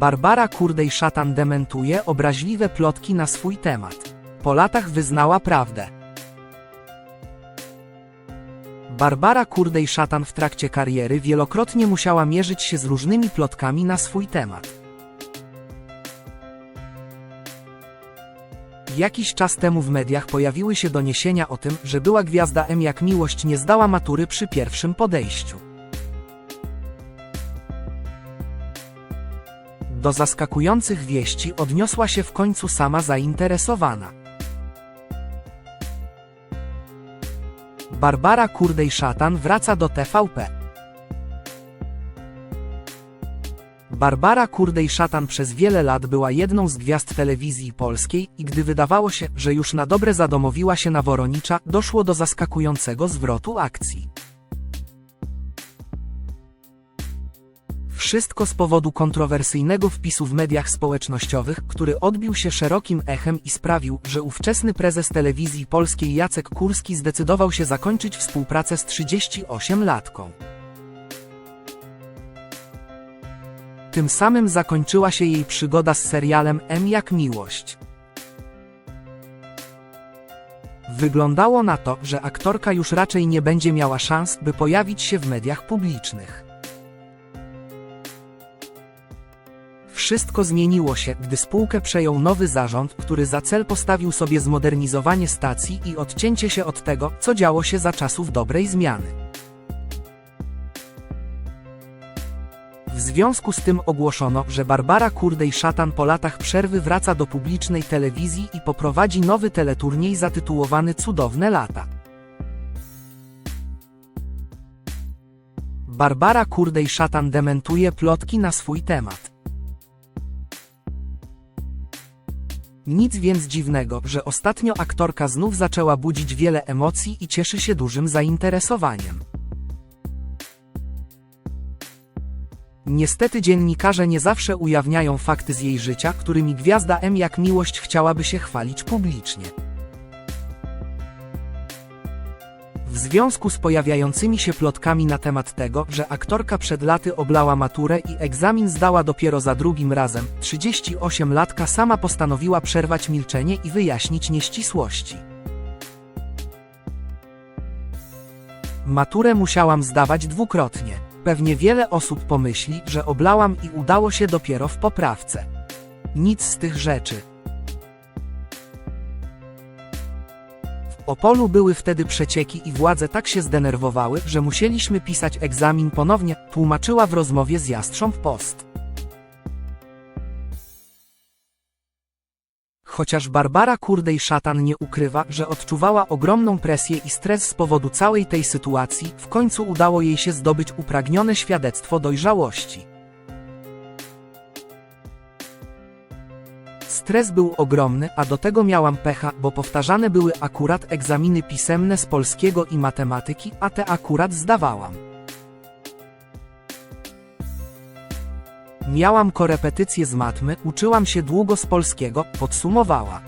Barbara Kurdej-Szatan dementuje obraźliwe plotki na swój temat. Po latach wyznała prawdę. Barbara Kurdej-Szatan w trakcie kariery wielokrotnie musiała mierzyć się z różnymi plotkami na swój temat. Jakiś czas temu w mediach pojawiły się doniesienia o tym, że była gwiazda M jak miłość nie zdała matury przy pierwszym podejściu. Do zaskakujących wieści odniosła się w końcu sama zainteresowana. Barbara Kurdej-Szatan wraca do TVP. Barbara Kurdej-Szatan przez wiele lat była jedną z gwiazd telewizji polskiej i gdy wydawało się, że już na dobre zadomowiła się na Woronicza, doszło do zaskakującego zwrotu akcji. Wszystko z powodu kontrowersyjnego wpisu w mediach społecznościowych, który odbił się szerokim echem i sprawił, że ówczesny prezes telewizji polskiej Jacek Kurski zdecydował się zakończyć współpracę z 38-latką. Tym samym zakończyła się jej przygoda z serialem M jak miłość. Wyglądało na to, że aktorka już raczej nie będzie miała szans, by pojawić się w mediach publicznych. Wszystko zmieniło się, gdy spółkę przejął nowy zarząd, który za cel postawił sobie zmodernizowanie stacji i odcięcie się od tego, co działo się za czasów dobrej zmiany. W związku z tym ogłoszono, że Barbara Kurdej-Szatan po latach przerwy wraca do publicznej telewizji i poprowadzi nowy teleturniej zatytułowany Cudowne lata. Barbara Kurdej-Szatan dementuje plotki na swój temat. Nic więc dziwnego, że ostatnio aktorka znów zaczęła budzić wiele emocji i cieszy się dużym zainteresowaniem. Niestety dziennikarze nie zawsze ujawniają fakty z jej życia, którymi gwiazda M jak miłość chciałaby się chwalić publicznie. W związku z pojawiającymi się plotkami na temat tego, że aktorka przed laty oblała maturę i egzamin zdała dopiero za drugim razem, 38-latka sama postanowiła przerwać milczenie i wyjaśnić nieścisłości. Maturę musiałam zdawać dwukrotnie. Pewnie wiele osób pomyśli, że oblałam i udało się dopiero w poprawce. Nic z tych rzeczy. Opolu były wtedy przecieki i władze tak się zdenerwowały, że musieliśmy pisać egzamin ponownie, tłumaczyła w rozmowie z Jastrząb Post. Chociaż Barbara Kurdej-Szatan nie ukrywa, że odczuwała ogromną presję i stres z powodu całej tej sytuacji, w końcu udało jej się zdobyć upragnione świadectwo dojrzałości. Stres był ogromny, a do tego miałam pecha, bo powtarzane były akurat egzaminy pisemne z polskiego i matematyki, a te akurat zdawałam. Miałam korepetycje z matmy, uczyłam się długo z polskiego, podsumowała.